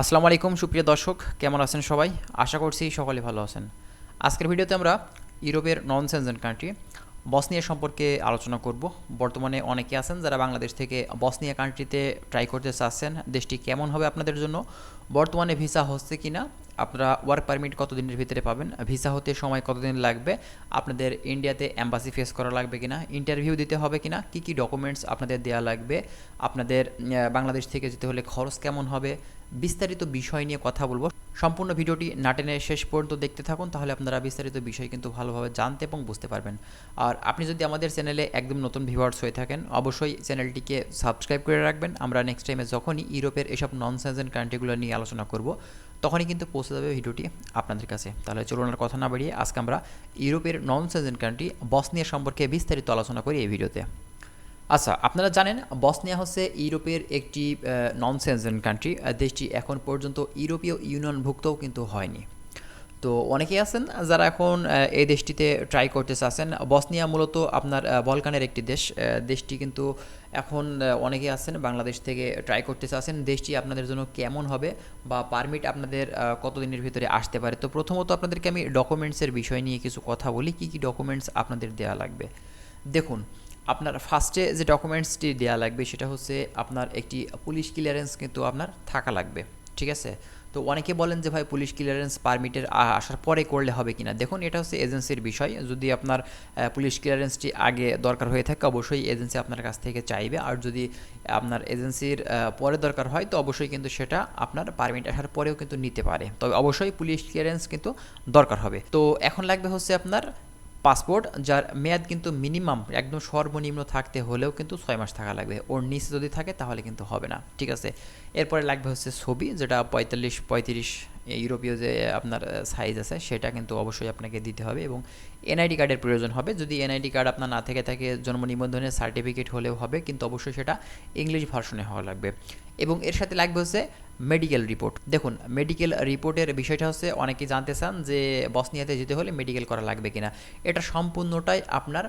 আসসালামু আলাইকুম, সুপ্রিয় দর্শক, কেমন আছেন সবাই? আশা করছি সকলে ভালো আছেন। আজকের ভিডিওতে আমরা ইউরোপের নন সেনজেন কান্ট্রি, বসনিয়া সম্পর্কে আলোচনা করব। বর্তমানে অনেকে আছেন যারা বাংলাদেশ থেকে বসনিয়া কান্ট্রিতে ট্রাই করতে চাচ্ছেন, দেশটি কেমন হবে আপনাদের জন্য, বর্তমানে ভিসা হচ্ছে কি না আপনারা ওয়ার্ক পারমিট কতদিনের ভিতরে পাবেন, ভিসা হতে সময় কতদিন লাগবে, আপনাদের ইন্ডিয়াতে অ্যাম্বাসি ফেস করা লাগবে কিনা, ইন্টারভিউ দিতে হবে কিনা, কি কি ডকুমেন্টস আপনাদের দেওয়া লাগবে, আপনাদের বাংলাদেশ থেকে যেতে হলে খরচ কেমন হবে বিস্তারিত বিষয় নিয়ে কথা বলব। সম্পূর্ণ ভিডিওটি নাটেনের শেষ পর্যন্ত দেখতে থাকুন, তাহলে আপনারা বিস্তারিত বিষয় কিন্তু ভালোভাবে জানতে এবং বুঝতে পারবেন। আর আপনি যদি আমাদের চ্যানেলে একদম নতুন ভিউয়ার্স হয়ে থাকেন, অবশ্যই চ্যানেলটিকে সাবস্ক্রাইব করে রাখবেন। আমরা নেক্সট টাইমে যখনই ইউরোপের এসব নন সেন্সেন কান্ট্রিগুলো নিয়ে আলোচনা করব, তখনই কিন্তু পৌঁছে যাবে ভিডিওটি আপনাদের কাছে। তাহলে চলুন আর কথা না বাড়িয়ে, আজকে আমরা ইউরোপের নন সেন্সেন কান্ট্রি বসনিয়া সম্পর্কে বিস্তারিত আলোচনা করি এই ভিডিওতে। আচ্ছা আপনারা জানেন বসনিয়া হচ্ছে ইউরোপের একটি নন সেন্সেন কান্ট্রি দেশটি এখন পর্যন্ত ইউরোপীয় ইউনিয়নভুক্তও কিন্তু হয়নি। তো অনেকেই আছেন যারা এখন এই দেশটিতে ট্রাই করতে চাচ্ছেন। বসনিয়া মূলত আপনার বলকানের একটি দেশ। দেশটি কিন্তু এখন অনেকেই আছেন বাংলাদেশ থেকে ট্রাই করতে চাচ্ছেন। দেশটি আপনাদের জন্য কেমন হবে বা পারমিট আপনাদের কতদিনের ভিতরে আসতে পারে? তো প্রথমত আপনাদেরকে আমি ডকুমেন্টসের বিষয় নিয়ে কিছু কথা বলি। কী কী ডকুমেন্টস আপনাদের দেওয়া লাগবে? দেখুন আপনার ফার্স্টে যে ডকুমেন্টসটি দেওয়া লাগবে, সেটা হচ্ছে আপনার একটি পুলিশ ক্লিয়ারেন্স কিন্তু আপনার থাকা লাগবে, ঠিক আছে? তো অনেকে বলেন যে, ভাই পুলিশ ক্লিয়ারেন্স পারমিটের আসার পরে করলে হবে কিনা? দেখুন, এটা হচ্ছে এজেন্সির বিষয়। যদি আপনার পুলিশ ক্লিয়ারেন্সটি আগে দরকার হয়ে থাকে, অবশ্যই এজেন্সি আপনার কাছ থেকে চাইবে। আর যদি আপনার এজেন্সির পরে দরকার হয়, তো অবশ্যই কিন্তু সেটা আপনার পারমিট আসার পরেও কিন্তু নিতে পারে। তবে অবশ্যই পুলিশ ক্লিয়ারেন্স কিন্তু দরকার হবে। তো এখন লাগবে হচ্ছে আপনার পাসপোর্ট, যার মেয়াদ কিন্তু মিনিমাম একদম সর্বনিম্ন থাকতে হলেও কিন্তু ছয় মাস থাকা লাগবে। ওর নিচে যদি থাকে তাহলে কিন্তু হবে না, ঠিক আছে? এরপরে লাগবে হচ্ছে ছবি, যেটা পঁয়তাল্লিশ পঁয়ত্রিশ ইউরোপীয় যে আপনার সাইজ আছে, সেটা কিন্তু অবশ্যই আপনাকে দিতে হবে এবং এনআইডি কার্ডের প্রয়োজন হবে। যদি এনআইডি কার্ড আপনার না থেকে থাকে, জন্ম নিবন্ধনের সার্টিফিকেট হলেও হবে, কিন্তু অবশ্যই সেটা ইংলিশ ভার্সনে হওয়া লাগবে। এবং এর সাথে লাগবে হচ্ছে মেডিকেল রিপোর্ট দেখুন মেডিকেল রিপোর্টের বিষয়টা হচ্ছে, অনেকেই জানতে চান যে, বসনিয়াতে যেতে হলে মেডিকেল করা লাগবে কিনা। এটা সম্পূর্ণটাই আপনার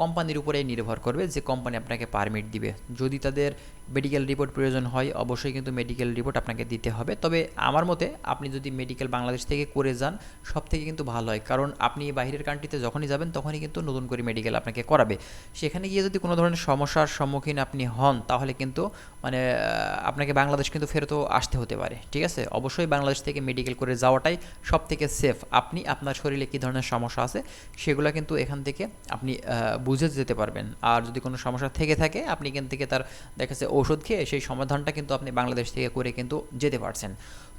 কোম্পানির উপরে নির্ভর করবে যে কোম্পানি আপনাকে পারমিট দিবে। যদি তাদের মেডিকেল রিপোর্ট প্রয়োজন হয়, অবশ্যই কিন্তু মেডিকেল রিপোর্ট আপনাকে দিতে হবে। তবে আমার মতে আপনি যদি মেডিকেল বাংলাদেশ থেকে করে যান সব থেকে কিন্তু ভালো হয়। কারণ আপনি বাইরের কান্ট্রিতে যখনই যাবেন, তখনই কিন্তু নতুন করে মেডিকেল আপনাকে করাবে। সেখানে গিয়ে যদি কোনো ধরনের সমস্যার সম্মুখীন আপনি হন, তাহলে কিন্তু মানে আপনাকে বাংলাদেশ কিন্তু ফেরতও আসতে হতে পারে। ঠিক আছে? অবশ্যই বাংলাদেশ থেকে মেডিকেল করে যাওয়াটাই সব থেকে সেফ আপনি আপনার শরীরে কী ধরনের সমস্যা আছে, সেগুলো কিন্তু এখান থেকে আপনি বুঝে যেতে পারবেন। আর যদি কোনো সমস্যা থেকে থাকে, আপনি এখান থেকে তার, দেখা যাচ্ছে ঔষধ খেয়ে সেই সমাধানটা কিন্তু আপনি বাংলাদেশ থেকে করে কিন্তু যেতে পারছেন।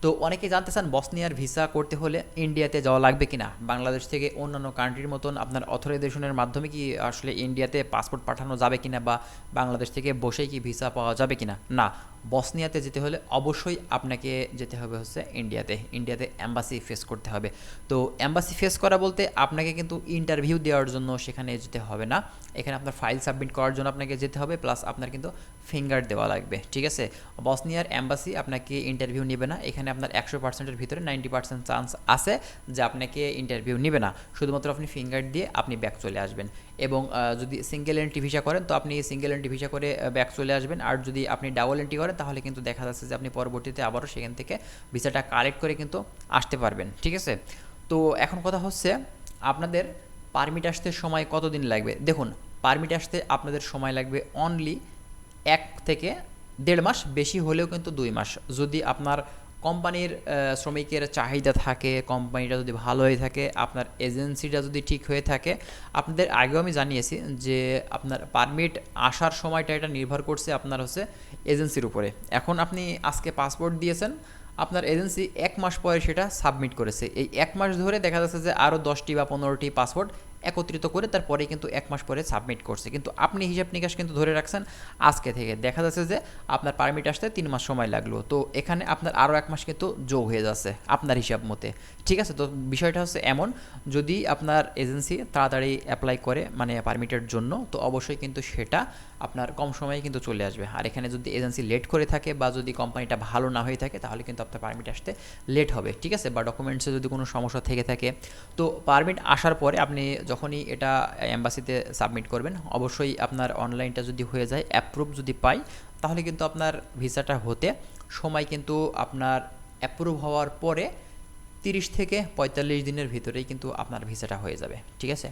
তো অনেকে জানতে চান বসনিয়ার ভিসা করতে হলে ইন্ডিয়াতে যাওয়া লাগবে কিনা? বাংলাদেশ থেকে অন্যান্য কান্ট্রির মতন আপনার অথরাইজেশনের মাধ্যমে কি আসলে ইন্ডিয়াতে পাসপোর্ট পাঠানো যাবে কিনা বা বাংলাদেশ থেকে বসেই কি ভিসা পাওয়া যাবে কিনা? না, বসনিয়াতে যেতে হলে অবশ্যই আপনাকে যেতে হবে হচ্ছে ইন্ডিয়াতে। ইন্ডিয়াতে অ্যাম্বাসি ফেস করতে হবে। তো অ্যাম্বাসি ফেস করা বলতে আপনাকে কিন্তু ইন্টারভিউ দেওয়ার জন্য সেখানে যেতে হবে না। এখানে আপনার ফাইল সাবমিট করার জন্য আপনাকে যেতে হবে প্লাস আপনার কিন্তু ফিঙ্গার দেওয়া লাগবে। ঠিক আছে? বসনিয়ার অ্যাম্বাসি আপনাকে ইন্টারভিউ নেবে না। এখানে আপনার একশো পার্সেন্টের ভিতরে নাইনটি পার্সেন্ট চান্স আছে যে আপনাকে ইন্টারভিউ নেবে না। শুধুমাত্র আপনি ফিঙ্গার দিয়ে আপনি ব্যাক চলে আসবেন। এবং যদি সিঙ্গেল এন্ট্রি ভিসা করেন, তো আপনি সিঙ্গেল এন্ট্রি ভিসা করে ব্যাক চলে আসবেন। আর যদি আপনি ডাবল এন্ট্রি করেন, তাহলে কিন্তু দেখা যাচ্ছে যে আপনি পরবর্তীতে আবারও সেখান থেকে ভিসাটা কালেক্ট করে কিন্তু আসতে পারবেন। ঠিক আছে? তো এখন কথা হচ্ছে আপনাদের পারমিট আসতে সময় কতদিন লাগবে? দেখুন পারমিট আসতে আপনাদের সময় লাগবে অনলি এক থেকে দেড় মাস, বেশি হলেও কিন্তু দুই মাস। যদি আপনার কোম্পানির শ্রমিকের চাহিদা থাকে, কোম্পানিটা যদি ভালো হয়ে থাকে, আপনার এজেন্সিটা যদি ঠিক হয়ে থাকে, আপনাদের আগেও আমি জানিয়েছি যে আপনার পারমিট আসার সময়টা এটা নির্ভর করছে আপনার হচ্ছে এজেন্সির উপরে। এখন আপনি আজকে পাসপোর্ট দিয়েছেন, আপনার এজেন্সি এক মাস পরে সেটা সাবমিট করেছে। এই এক মাস ধরে দেখা যাচ্ছে যে আরও দশটি বা পনেরোটি পাসপোর্ট একত্রিত করে তারপরে কিন্তু এক মাস পরে সাবমিট করছে। কিন্তু আপনি হিসাব নিকাশ কিন্তু ধরে রাখছেন আজকে থেকে। দেখা যাচ্ছে যে আপনার পারমিট আসতে তিন মাস সময় লাগল। তো এখানে আপনার আরও এক মাস কিন্তু যোগ হয়ে যাচ্ছে আপনার হিসাব মতে। ঠিক আছে? তো বিষয়টা হচ্ছে এমন, যদি আপনার এজেন্সি তাড়াতাড়ি অ্যাপ্লাই করে মানে পারমিটের জন্য, তো অবশ্যই কিন্তু সেটা আপনার কম সময়ে কিন্তু চলে আসবে। আর এখানে যদি এজেন্সি লেট করে থাকে বা যদি কোম্পানিটা ভালো না হয়ে থাকে, তাহলে কিন্তু আপনার পারমিট আসতে লেট হবে, ঠিক আছে? বা ডকুমেন্টসে যদি কোনো সমস্যা থেকে থাকে, তো পারমিট আসার পরে আপনি যখনই এটা অ্যাম্বাসিতে সাবমিট করবেন, অবশ্যই আপনার অনলাইনটা যদি হয়ে যায় অ্যাপ্রুভ যদি পাই, তাহলে কিন্তু আপনার ভিসাটা হতে সময় কিন্তু আপনার অ্যাপ্রুভ হওয়ার পরে তিরিশ থেকে পঁয়তাল্লিশ দিনের ভিতরেই কিন্তু আপনার ভিসাটা হয়ে যাবে, ঠিক আছে?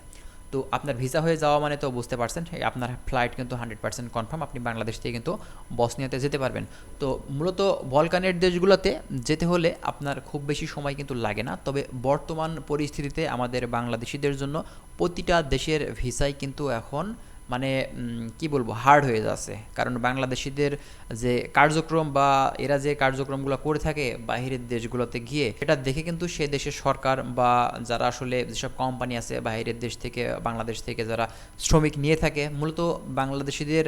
তো আপনার ভিসা হয়ে যাওয়া মানে তো বুঝতে পারছেন আপনার ফ্লাইট কিন্তু হান্ড্রেড পার্সেন্ট কনফার্ম আপনি বাংলাদেশ থেকে কিন্তু বসনিয়াতে যেতে পারবেন। তো মূলত বলকানের দেশগুলোতে যেতে হলে আপনার খুব বেশি সময় কিন্তু লাগে না, তবে বর্তমান পরিস্থিতিতে আমাদের বাংলাদেশিদের জন্য প্রতিটা দেশের ভিসাই কিন্তু এখন মানে কি বলব হার্ড হয়ে যাচ্ছে। কারণ বাংলাদেশিদের যে কার্যক্রম বা এরা যে কার্যক্রমগুলো করে থাকে বাহিরের দেশগুলোতে গিয়ে, এটা দেখে কিন্তু সে দেশের সরকার বা যারা আসলে যেসব কোম্পানি আছে বাহিরের দেশ থেকে, বাংলাদেশ থেকে যারা শ্রমিক নিয়ে থাকে, মূলত বাংলাদেশিদের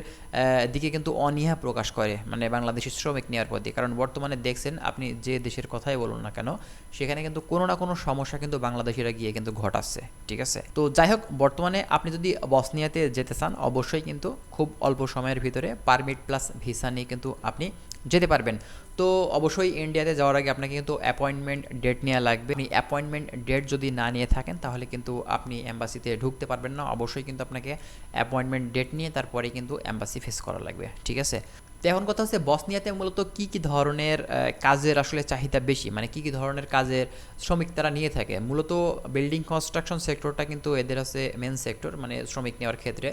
দিকে কিন্তু অনীহা প্রকাশ করে মানে বাংলাদেশি শ্রমিক নেওয়ার প্রতি। কারণ বর্তমানে দেখছেন আপনি যে দেশের কথাই বলুন না কেন, সেখানে কিন্তু কোনো না কোনো সমস্যা কিন্তু বাংলাদেশিরা গিয়ে কিন্তু ঘটাচ্ছে, ঠিক আছে? তো যাই হোক, বর্তমানে আপনি যদি বসনিয়াতে যেতে চান অবশ্যই কিন্তু খুব অল্প সময়ের ভিতরে পারমিট প্লাস ভিসা নিয়ে কিন্তু আপনি যেতে পারবেন। তো অবশ্যই ইন্ডিয়াতে যাওয়ার আগে আপনাকে কিন্তু অ্যাপয়েন্টমেন্ট ডেট নেওয়া লাগবে। আপনি অ্যাপয়েন্টমেন্ট ডেট যদি না নিয়ে থাকেন, তাহলে কিন্তু আপনি অ্যাম্বাসিতে ঢুকতে পারবেন না। অবশ্যই কিন্তু আপনাকে অ্যাপয়েন্টমেন্ট ডেট নিয়ে তারপরে কিন্তু অ্যাম্বাসি ফেস করা লাগবে, ঠিক আছে? তো এখন কথা হচ্ছে, বসনিয়াতে মূলত কি কি ধরনের কাজের আসলে চাহিদা বেশি? মানে কি কি ধরনের কাজের শ্রমিক তারা নিয়ে থাকে? মূলত বিল্ডিং কনস্ট্রাকশন সেক্টরটা কিন্তু এদের আছে মেন সেক্টর মানে শ্রমিক নেওয়ার ক্ষেত্রে।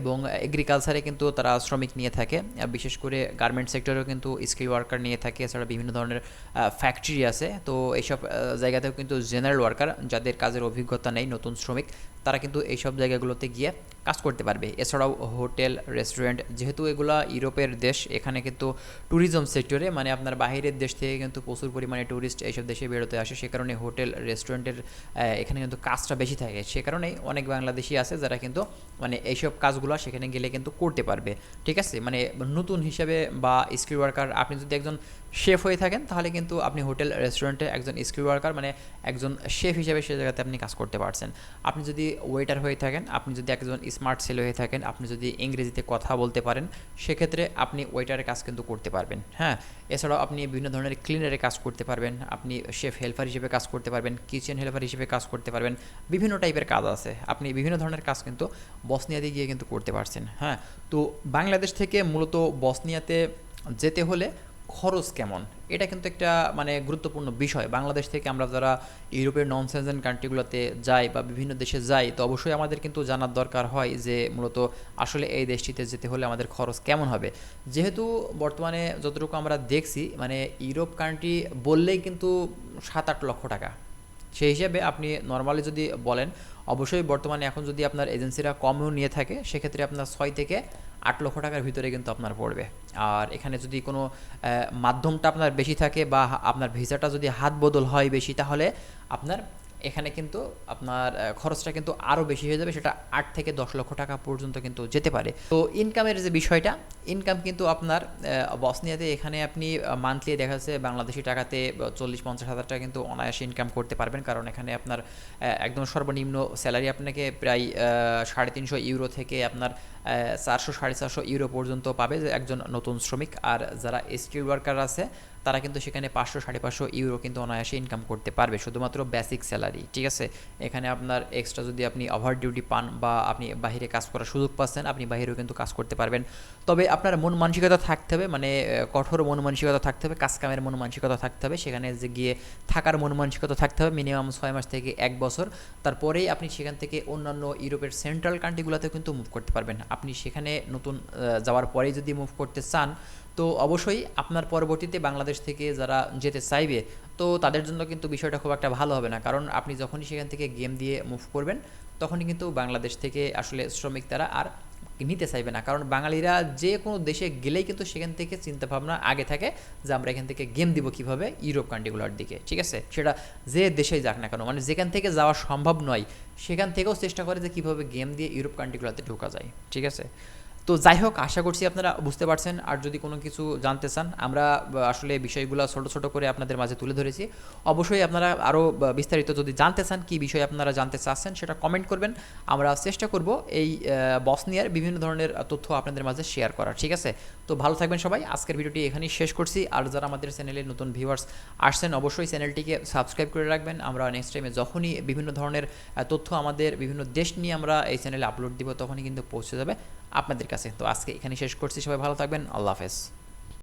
এবং এগ্রিকালচারে কিন্তু তারা শ্রমিক নিয়ে থাকে। বিশেষ করে গার্মেন্ট সেক্টরেও কিন্তু স্কিল ওয়ার্কার নিয়ে থাকে। এছাড়া বিভিন্ন ধরনের ফ্যাক্টরি আছে। তো এইসব জায়গাতেও কিন্তু জেনারেল ওয়ার্কার যাদের কাজের অভিজ্ঞতা নেই, নতুন শ্রমিক, তারা কিন্তু এইসব জায়গাগুলোতে গিয়ে কাজ করতে পারবে। এছাড়াও হোটেল রেস্টুরেন্ট যেহেতু এগুলা ইউরোপের দেশ, এখানে কিন্তু ট্যুরিজম সেক্টরে মানে আপনার বাইরের দেশ থেকে কিন্তু প্রচুর পরিমাণে ট্যুরিস্ট এইসব দেশে বেরোতে আসে। সে কারণে হোটেল রেস্টুরেন্টের এখানে কিন্তু কাজটা বেশি থাকে। সে কারণেই অনেক বাংলাদেশি আছে যারা কিন্তু মানে এইসব কাজগুলো সেখানে গেলে কিন্তু করতে পারবে। ঠিক আছে? মানে নতুন হিসেবে বা স্কিল ওয়ার্কার আপনি যদি একজন শেফ হয়ে থাকেন, তাহলে কিন্তু আপনি হোটেল, রেস্টুরেন্টে একজন স্কিল ওয়ার্কার মানে একজন শেফ হিসেবে সে জায়গাতে আপনি কাজ করতে পারছেন। আপনি যদি ওয়েটার হয়ে থাকেন, আপনি যদি একজন স্মার্ট ছেলে হয়ে থাকেন, আপনি যদি ইংরেজিতে কথা বলতে পারেন, সেক্ষেত্রে আপনি ওয়েটারের কাজ কিন্তু করতে পারবেন হ্যাঁ? এছাড়াও আপনি বিভিন্ন ধরনের ক্লিনারের কাজ করতে পারবেন, আপনি শেফ হেল্পার হিসেবে কাজ করতে পারবেন, কিচেন হেল্পার হিসেবে কাজ করতে পারবেন, বিভিন্ন টাইপের কাজ আছে। আপনি বিভিন্ন ধরনের কাজ কিন্তু বসনিয়াতে গিয়ে কিন্তু করতে পারছেন হ্যাঁ? তো বাংলাদেশ থেকে মূলত বসনিয়াতে যেতে হলে খরচ কেমন? এটা কিন্তু একটা মানে গুরুত্বপূর্ণ বিষয়। বাংলাদেশ থেকে আমরা যারা ইউরোপের নন সেনজেন কান্ট্রিগুলোতে যাই বা বিভিন্ন দেশে যাই, তো অবশ্যই আমাদের কিন্তু জানার দরকার হয় যে, মূলত আসলে এই দেশটিতে যেতে হলে আমাদের খরচ কেমন হবে। যেহেতু বর্তমানে যতটুকু আমরা দেখছি মানে ইউরোপ কান্ট্রি বললেই কিন্তু সাত আট লক্ষ টাকা। সেই হিসেবে আপনি নর্মালি যদি বলেন, অবশ্যই বর্তমানে এখন যদি আপনার এজেন্সিরা কমও নিয়ে থাকে, সেক্ষেত্রে আপনার ছয় থেকে আট লক্ষ টাকার ভিতরে কিন্তু আপনার পড়বে। আর এখানে যদি কোনো মাধ্যমটা আপনার বেশি থাকে বা আপনার ভিসাটা যদি হাত বদল হয় বেশি, তাহলে আপনার এখানে কিন্তু আপনার খরচটা কিন্তু আরও বেশি হয়ে যাবে, সেটা আট থেকে দশ লক্ষ টাকা পর্যন্ত কিন্তু যেতে পারে। তো ইনকামের যে বিষয়টা ইনকাম কিন্তু আপনার বসনিয়াতে এখানে আপনি মান্থলি দেখা যাচ্ছে বাংলাদেশি টাকাতে চল্লিশ পঞ্চাশ হাজার টাকা কিন্তু অনায়াসে ইনকাম করতে পারবেন। কারণ এখানে আপনার একদম সর্বনিম্ন স্যালারি আপনাকে প্রায় সাড়ে তিনশো ইউরো থেকে আপনার চারশো, সাড়ে চারশো ইউরো পর্যন্ত পাবে একজন নতুন শ্রমিক। আর যারা স্কিল ওয়ার্কার আছে তারা কিন্তু সেখানে পাঁচশো, সাড়ে পাঁচশো ইউরো কিন্তু অনায়াসে ইনকাম করতে পারবে, শুধুমাত্র বেসিক স্যালারি ঠিক আছে? এখানে আপনার এক্সট্রা যদি আপনি ওভার ডিউটি পান বা আপনি বাইরে কাজ করার সুযোগ পাচ্ছেন, আপনি বাইরেও কিন্তু কাজ করতে পারবেন। তবে আপনার মন মানসিকতা থাকতে হবে মানে কঠোর মন মানসিকতা থাকতে হবে কাজ কামের মন মানসিকতা থাকতে হবে, সেখানে যে গিয়ে থাকার মন মানসিকতা থাকতে হবে মিনিমাম ছয় মাস থেকে এক বছর। তারপরেই আপনি সেখান থেকে অন্যান্য ইউরোপের সেন্ট্রাল কান্ট্রিগুলোতেও কিন্তু মুভ করতে পারবেন। আপনি সেখানে নতুন যাওয়ার পরেই যদি মুভ করতে চান তো অবশ্যই আপনার পরবর্তীতে বাংলাদেশ থেকে যারা যেতে চাইবে, তো তাদের জন্য কিন্তু বিষয়টা খুব একটা ভালো হবে না। কারণ আপনি যখনই সেখান থেকে গেম দিয়ে মুভ করবেন, তখনই কিন্তু বাংলাদেশ থেকে আসলে শ্রমিক তারা আর নিতে চাইবে না। কারণ বাঙালিরা যে কোনো দেশে গেলেই কিন্তু সেখান থেকে চিন্তাভাবনা আগে থাকে যে আমরা এখান থেকে গেম দিব কীভাবে ইউরোপ কান্ট্রিগুলোর দিকে। ঠিক আছে? সেটা যে দেশেই যাক না কেন মানে যেখান থেকে যাওয়া সম্ভব নয়, সেখান থেকেও চেষ্টা করে যে কীভাবে গেম দিয়ে ইউরোপ কান্ট্রিগুলোতে ঢোকা যায়। ঠিক আছে? তো যাই হোক, আশা করছি আপনারা বুঝতে পারছেন। আর যদি কোনো কিছু জানতে চান, আমরা আসলে বিষয়গুলো ছোট ছোট করে আপনাদের মাঝে তুলে ধরেছি। অবশ্যই আপনারা আরও বিস্তারিত যদি জানতে চান, কী বিষয় আপনারা জানতে চাচ্ছেন, সেটা কমেন্ট করবেন। আমরা চেষ্টা করব এই বসনিয়ার বিভিন্ন ধরনের তথ্য আপনাদের মাঝে শেয়ার করার, ঠিক আছে? তো ভালো থাকবেন সবাই। আজকের ভিডিওটি এখানেই শেষ করছি। আর যারা আমাদের চ্যানেলে নতুন ভিউয়ার্স আসছেন, অবশ্যই চ্যানেলটিকে সাবস্ক্রাইব করে রাখবেন। আমরা নেক্সট টাইমে যখনই বিভিন্ন ধরনের তথ্য আমাদের বিভিন্ন দেশ নিয়ে আমরা এই চ্যানেলে আপলোড দিব, তখনই কিন্তু পৌঁছে যাবে। আপনাদের কাছে। তো আজকে এখানে শেষ করছি। সবাই ভালো থাকবেন। আল্লাহ হাফেজ।